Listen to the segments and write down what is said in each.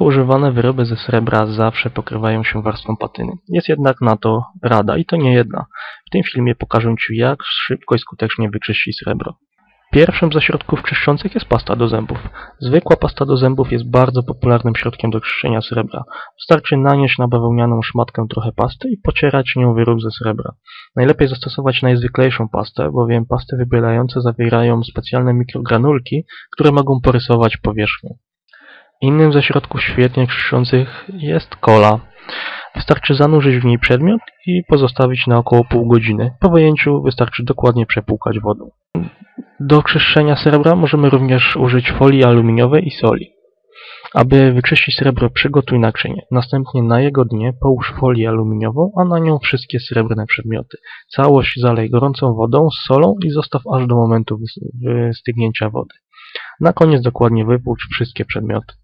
używane wyroby ze srebra zawsze pokrywają się warstwą patyny. Jest jednak na to rada i to nie jedna. W tym filmie pokażę Ci jak szybko i skutecznie wyczyścić srebro. Pierwszym ze środków czyszczących jest pasta do zębów. Zwykła pasta do zębów jest bardzo popularnym środkiem do czyszczenia srebra. Wystarczy nanieść na bawełnianą szmatkę trochę pasty i pocierać nią wyrób ze srebra. Najlepiej zastosować najzwyklejszą pastę, bowiem pasty wybielające zawierają specjalne mikrogranulki, które mogą porysować powierzchnię. Innym ze środków świetnie czyszczących jest kola. Wystarczy zanurzyć w niej przedmiot i pozostawić na około pół godziny. Po wyjęciu wystarczy dokładnie przepłukać wodą. Do czyszczenia srebra możemy również użyć folii aluminiowej i soli. Aby wyczyścić srebro przygotuj naczynie. Następnie na jego dnie połóż folię aluminiową, a na nią wszystkie srebrne przedmioty. Całość zalej gorącą wodą z solą i zostaw aż do momentu wystygnięcia wody. Na koniec dokładnie wypłucz wszystkie przedmioty.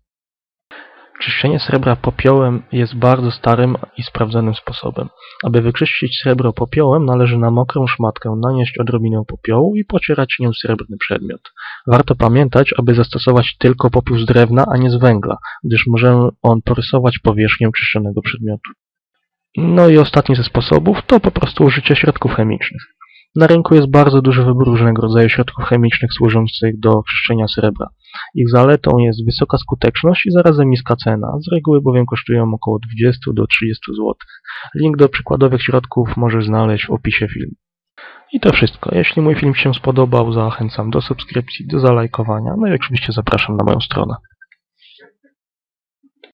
Czyszczenie srebra popiołem jest bardzo starym i sprawdzonym sposobem. Aby wyczyścić srebro popiołem, należy na mokrą szmatkę nanieść odrobinę popiołu i pocierać nią srebrny przedmiot. Warto pamiętać, aby zastosować tylko popiół z drewna, a nie z węgla, gdyż może on porysować powierzchnię czyszczonego przedmiotu. No i ostatni ze sposobów to po prostu użycie środków chemicznych. Na rynku jest bardzo duży wybór różnego rodzaju środków chemicznych służących do czyszczenia srebra. Ich zaletą jest wysoka skuteczność i zarazem niska cena, z reguły bowiem kosztują około 20 do 30 zł. Link do przykładowych środków możesz znaleźć w opisie filmu. I to wszystko. Jeśli mój film się spodobał, zachęcam do subskrypcji, do zalajkowania, no i oczywiście zapraszam na moją stronę.